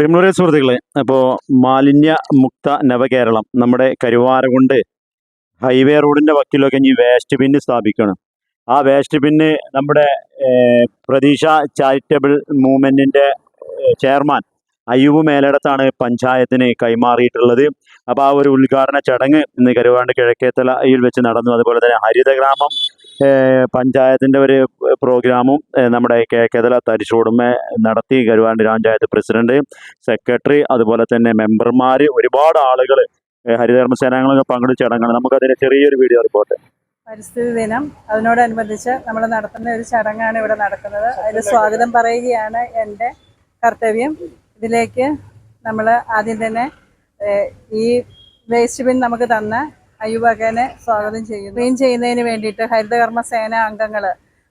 പ്രിമുറി സുഹൃത്തുക്കളെ അപ്പോൾ മാലിന്യ മുക്ത നവകേരളം നമ്മുടെ കരുവാരകുണ്ട് ഹൈവേ റോഡിന്റെ വക്കിലൊക്കെ ഇനി വേസ്റ്റ് ബിന്ന് സ്ഥാപിക്കണം. ആ വേസ്റ്റ് ബിന്ന് നമ്മുടെ പ്രതീക്ഷ ചാരിറ്റബിൾ മൂവ്മെന്റിന്റെ ചെയർമാൻ അയ്യൂബ് മേലടത്താണ് പഞ്ചായത്തിന് കൈമാറിയിട്ടുള്ളത്. അപ്പോൾ ആ ഒരു ഉദ്ഘാടന ചടങ്ങ് ഇന്ന് കരുവാണ്ട് കിഴക്കേത്തലയിൽ വെച്ച് നടന്നു. അതുപോലെ തന്നെ ഹരിതഗ്രാമം പഞ്ചായത്തിന്റെ ഒരു പ്രോഗ്രാമും നമ്മുടെ കിഴക്കേത്തല തരിശോടുമ നടത്തി കരുവാണ്ട് പഞ്ചായത്ത് പ്രസിഡന്റ് സെക്രട്ടറി അതുപോലെ തന്നെ മെമ്പർമാർ ഒരുപാട് ആളുകൾ ഹരിതകർമ്മ സേനാംഗങ്ങളൊക്കെ പങ്കെടുത്ത ചടങ്ങാണ്. നമുക്കതിന്റെ ചെറിയൊരു വീഡിയോ റിപ്പോർട്ട്. പരിസ്ഥിതി ദിനം. അതിനോടനുബന്ധിച്ച് നമ്മൾ നടത്തുന്ന ഒരു ചടങ്ങാണ് ഇവിടെ നടക്കുന്നത്. അതിൽ സ്വാഗതം പറയുകയാണ് എന്റെ കർത്തവ്യം. ഇതിലേക്ക് നമ്മൾ ആദ്യം തന്നെ ഈ വേസ്റ്റ് ബിൻ നമുക്ക് തന്ന അയ്യുവകനെ സ്വാഗതം ചെയ്യുന്നു. ക്ലീൻ ചെയ്യുന്നതിന് വേണ്ടിയിട്ട് ഹരിതകർമ്മ സേന അംഗങ്ങൾ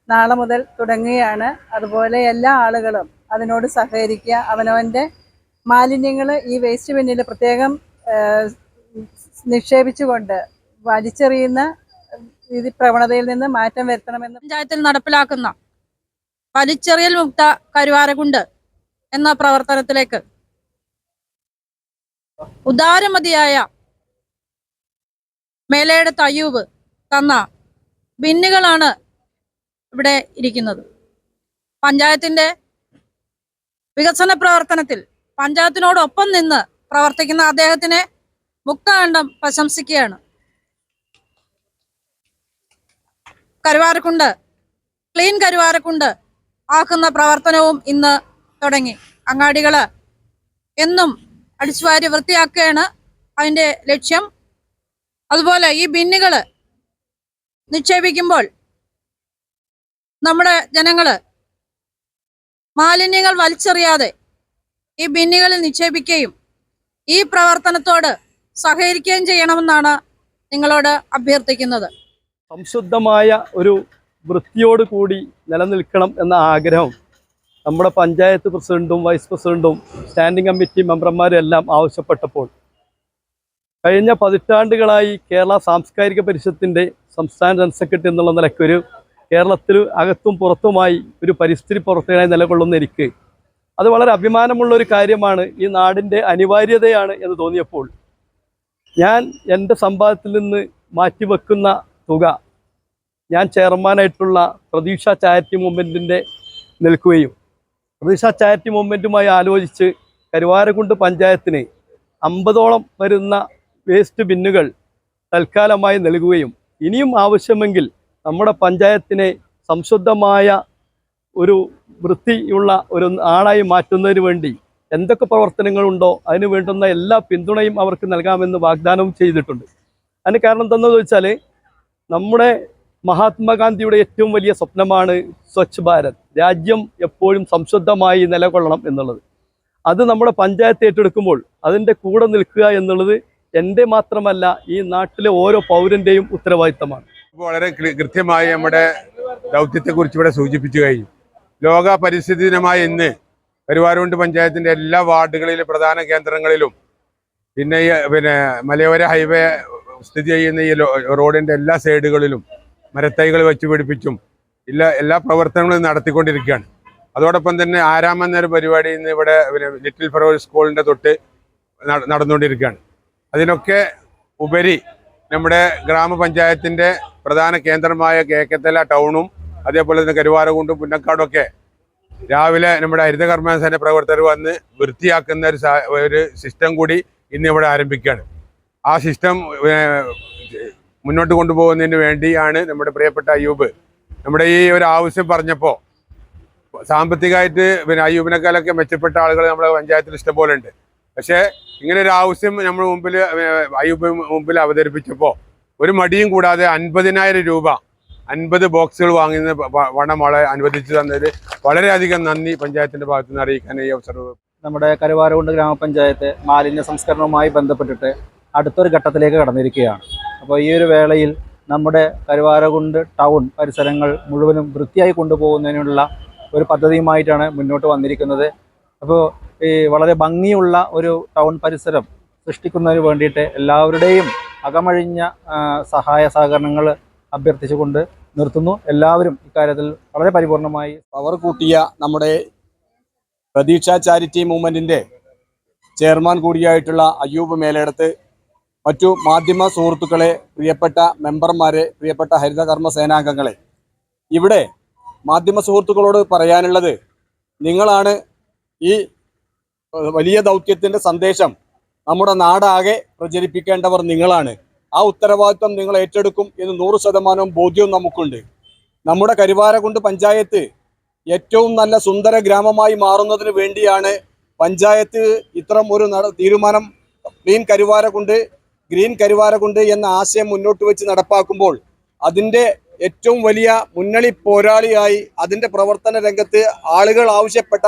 നാളെ മുതൽ തുടങ്ങുകയാണ്. അതുപോലെ എല്ലാ ആളുകളും അതിനോട് സഹകരിക്കുക. അവനവന്റെ മാലിന്യങ്ങൾ ഈ വേസ്റ്റ് ബിന്നിൽ പ്രത്യേകം നിക്ഷേപിച്ചുകൊണ്ട് വലിച്ചെറിയുന്ന ഈ പ്രവണതയിൽ നിന്ന് മാറ്റം വരുത്തണമെന്ന് പഞ്ചായത്തിൽ നടപ്പിലാക്കുന്ന വലിച്ചെറിയൽ മുക്ത കരുവാരകുണ്ട്. എന്ന പ്രവർത്തനത്തിലേക്ക്. ഉദാരമതിയായ മേലയുടെ തയ്യൂബ് തന്ന ബിന്നുകളാണ് ഇവിടെ ഇരിക്കുന്നത്. പഞ്ചായത്തിന്റെ വികസന പ്രവർത്തനത്തിൽ പഞ്ചായത്തിനോടൊപ്പം നിന്ന് പ്രവർത്തിക്കുന്ന അദ്ദേഹത്തിനെ മുക്കാണ്ടം പ്രശംസിക്കുകയാണ്. കരുവാരക്കുണ്ട് ക്ലീൻ കരുവാരക്കുണ്ട് ആക്കുന്ന പ്രവർത്തനവും ഇന്ന് തുടങ്ങി. അങ്ങാടികൾ എന്നും അടിച്ചുവാരി വൃത്തിയാക്കുകയാണ് അതിന്റെ ലക്ഷ്യം. അതുപോലെ ഈ ബിന്നുകൾ നിക്ഷേപിക്കുമ്പോൾ നമ്മുടെ ജനങ്ങൾ മാലിന്യങ്ങൾ വലിച്ചെറിയാതെ ഈ ബിന്നുകളിൽ നിക്ഷേപിക്കുകയും ഈ പ്രവർത്തനത്തോട് സഹകരിക്കുകയും ചെയ്യണമെന്നാണ് നിങ്ങളോട് അഭ്യർത്ഥിക്കുന്നത്. സംശുദ്ധമായ ഒരു വൃത്തിയോടുകൂടി നിലനിൽക്കണം എന്ന ആഗ്രഹം നമ്മുടെ പഞ്ചായത്ത് പ്രസിഡന്റും വൈസ് പ്രസിഡന്റും സ്റ്റാൻഡിംഗ് കമ്മിറ്റി മെമ്പർമാരും എല്ലാം ആവശ്യപ്പെട്ടപ്പോൾ കഴിഞ്ഞ പതിറ്റാണ്ടുകളായി കേരള സാംസ്കാരിക പരിഷത്തിന്റെ സംസ്ഥാന ജനറൽ സെക്രട്ടറി എന്നുള്ള നിലയ്ക്കൊരു കേരളത്തിൽ അകത്തും പുറത്തുമായി ഒരു പരിസ്ഥിതി പ്രവർത്തകനായി നിലകൊള്ളുന്ന എനിക്ക് അത് വളരെ അഭിമാനമുള്ള ഒരു കാര്യമാണ്. ഈ നാടിന്റെ അനിവാര്യതയാണ് എന്ന് തോന്നിയപ്പോൾ ഞാൻ എന്റെ സമ്പാദത്തിൽ നിന്ന് മാറ്റിവെക്കുന്ന തുക ഞാൻ ചെയർമാനായിട്ടുള്ള പ്രതീക്ഷ ചാരിറ്റി മൂവ്മെന്റിന്റെ നിൽക്കുകയും പ്രതീക്ഷ ചാരിറ്റി മൂവ്മെന്റുമായി ആലോചിച്ച് കരുവാരക്കുണ്ട് പഞ്ചായത്തിന് അമ്പതോളം വരുന്ന വേസ്റ്റ് ബിന്നുകൾ തൽക്കാലമായി നൽകുകയും ഇനിയും ആവശ്യമെങ്കിൽ നമ്മുടെ പഞ്ചായത്തിനെ സംശുദ്ധമായ ഒരു വൃത്തിയുള്ള ഒരു ആളായി മാറ്റുന്നതിന് വേണ്ടി എന്തൊക്കെ പ്രവർത്തനങ്ങളുണ്ടോ അതിന് വേണ്ടുന്ന എല്ലാ പിന്തുണയും അവർക്ക് നൽകാമെന്ന് വാഗ്ദാനവും ചെയ്തിട്ടുണ്ട്. അതിന് കാരണം എന്താണെന്ന് വെച്ചാൽ നമ്മുടെ മഹാത്മാഗാന്ധിയുടെ ഏറ്റവും വലിയ സ്വപ്നമാണ് സ്വച്ഛ് ഭാരത്. രാജ്യം എപ്പോഴും സംശുദ്ധമായി നിലകൊള്ളണം എന്നുള്ളത്. അത് നമ്മുടെ പഞ്ചായത്ത് ഏറ്റെടുക്കുമ്പോൾ അതിന്റെ കൂടെ നിൽക്കുക എന്നുള്ളത് എന്റെ മാത്രമല്ല ഈ നാട്ടിലെ ഓരോ പൗരന്റെയും ഉത്തരവാദിത്തമാണ്. വളരെ കൃത്യമായി നമ്മുടെ ദൗത്യത്തെക്കുറിച്ച് ഇവിടെ സൂചിപ്പിച്ചു കഴിഞ്ഞു. ലോക പരിസ്ഥിതി ദിനമായ ഇന്ന് കരുവാരുണ്ട് പഞ്ചായത്തിന്റെ എല്ലാ വാർഡുകളിലും പ്രധാന കേന്ദ്രങ്ങളിലും പിന്നെ പിന്നെ മലയോര ഹൈവേ സ്ഥിതി ചെയ്യുന്ന ഈ റോഡിന്റെ എല്ലാ സൈഡുകളിലും മരത്തൈകൾ വെച്ച് പിടിപ്പിച്ചും എല്ലാ എല്ലാ പ്രവർത്തനങ്ങളും നടത്തിക്കൊണ്ടിരിക്കുകയാണ്. അതോടൊപ്പം തന്നെ ആരാമൻ എന്നൊരു പരിപാടി ഇന്ന് ഇവിടെ ലിറ്റിൽ ഫെറോ സ്കൂളിന്റെ തൊട്ട് നട- നടന്നുകൊണ്ടിരിക്കുകയാണ്. അതിനൊക്കെ ഉപരി നമ്മുടെ ഗ്രാമപഞ്ചായത്തിന്റെ പ്രധാന കേന്ദ്രമായ കേക്കത്തല ടൗണും അതേപോലെ തന്നെ കരുവാരകുണ്ടും പുന്നക്കാടൊക്കെ രാവിലെ നമ്മുടെ ഹരിതകർമ്മസേന പ്രവർത്തകർ വന്ന് വൃത്തിയാക്കുന്ന ഒരു ഒരു സിസ്റ്റം കൂടി ഇന്ന് ഇവിടെ ആരംഭിക്കുകയാണ്. ആ സിസ്റ്റം മുന്നോട്ട് കൊണ്ടുപോകുന്നതിന് വേണ്ടിയാണ് നമ്മുടെ പ്രിയപ്പെട്ട അയ്യൂബ്. നമ്മുടെ ഈ ഒരു ആവശ്യം പറഞ്ഞപ്പോൾ സാമ്പത്തികമായിട്ട് പിന്നെ അയ്യൂബിനേക്കാളൊക്കെ മെച്ചപ്പെട്ട ആളുകൾ നമ്മുടെ പഞ്ചായത്തിൽ ഇഷ്ടംപോലെ ഉണ്ട് പക്ഷേ ഇങ്ങനെ ഒരു ആവശ്യം നമ്മൾ മുമ്പിൽ അയ്യൂബ് മുമ്പിൽ അവതരിപ്പിച്ചപ്പോൾ ഒരു മടിയും കൂടാതെ അൻപതിനായിരം രൂപ അൻപത് ബോക്സുകൾ വാങ്ങുന്ന പണം വളരെ അനുവദിച്ചു തന്നതിൽ വളരെയധികം നന്ദി പഞ്ചായത്തിന്റെ ഭാഗത്തു നിന്ന് അറിയിക്കാൻ ഈ അവസരം. നമ്മുടെ കരുവാരകുണ്ട് ഗ്രാമപഞ്ചായത്ത് മാലിന്യ സംസ്കരണവുമായി ബന്ധപ്പെട്ടിട്ട് അടുത്തൊരു ഘട്ടത്തിലേക്ക് കടന്നിരിക്കുകയാണ്. അപ്പോൾ ഈ ഒരു വേളയിൽ നമ്മുടെ കരുവാരകുണ്ട് ടൗൺ പരിസരങ്ങൾ മുഴുവനും വൃത്തിയായി കൊണ്ടുപോകുന്നതിനുള്ള ഒരു പദ്ധതിയുമായിട്ടാണ് മുന്നോട്ട് വന്നിരിക്കുന്നത്. അപ്പോൾ ഈ വളരെ ഭംഗിയുള്ള ഒരു ടൗൺ പരിസരം സൃഷ്ടിക്കുന്നതിന് വേണ്ടിയിട്ട് എല്ലാവരുടെയും അകമഴിഞ്ഞ സഹായ സഹകരണങ്ങൾ അഭ്യർത്ഥിച്ചുകൊണ്ട് നിർത്തുന്നു. എല്ലാവരും ഇക്കാര്യത്തിൽ വളരെ പരിപൂർണമായി പവർ കൂട്ടിയ നമ്മുടെ പ്രതീക്ഷ ചാരിറ്റി മൂവ്മെന്റിന്റെ ചെയർമാൻ കൂടിയായിട്ടുള്ള അയ്യൂബ് മേലേടത്ത് മറ്റു മാധ്യമ സുഹൃത്തുക്കളെ പ്രിയപ്പെട്ട മെമ്പർമാരെ പ്രിയപ്പെട്ട ഹരിതകർമ്മ സേനാംഗങ്ങളെ. ഇവിടെ മാധ്യമ സുഹൃത്തുക്കളോട് പറയാനുള്ളത് നിങ്ങളാണ് ഈ വലിയ ദൗത്യത്തിന്റെ സന്ദേശം നമ്മുടെ നാടാകെ പ്രചരിപ്പിക്കേണ്ടവർ നിങ്ങളാണ്. ആ ഉത്തരവാദിത്വം നിങ്ങൾ ഏറ്റെടുക്കും എന്ന് നൂറ് ശതമാനവും ബോധ്യവും നമുക്കുണ്ട്. നമ്മുടെ കരുവാരകുണ്ട് പഞ്ചായത്ത് ഏറ്റവും നല്ല സുന്ദര ഗ്രാമമായി മാറുന്നതിന് വേണ്ടിയാണ് പഞ്ചായത്ത് ഇത്തരം ഒരു തീരുമാനം ക്ലീൻ കരുവാരകുണ്ട് ഗ്രീൻ കരുവാരകുണ്ട് എന്ന ആശയം മുന്നോട്ട് വെച്ച് നടപ്പാക്കുമ്പോൾ അതിന്റെ ഏറ്റവും വലിയ മുന്നണി പോരാളിയായി അതിന്റെ പ്രവർത്തന രംഗത്ത് ആളുകൾ ആവശ്യപ്പെട്ട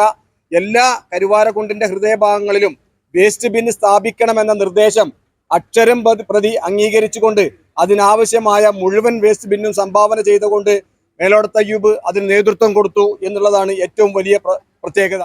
എല്ലാ കരുവാരകുണ്ടിന്റെ ഹൃദയഭാഗങ്ങളിലും വേസ്റ്റ് ബിൻ സ്ഥാപിക്കണമെന്ന നിർദ്ദേശം അക്ഷരം പ്രതി- അംഗീകരിച്ചുകൊണ്ട് അതിനാവശ്യമായ മുഴുവൻ വേസ്റ്റ് ബിന്നും സംഭാവന ചെയ്തുകൊണ്ട് മേലോടത്തയ്യൂബ് അതിന് നേതൃത്വം കൊടുത്തു എന്നുള്ളതാണ് ഏറ്റവും വലിയ പ്രത്യേകത.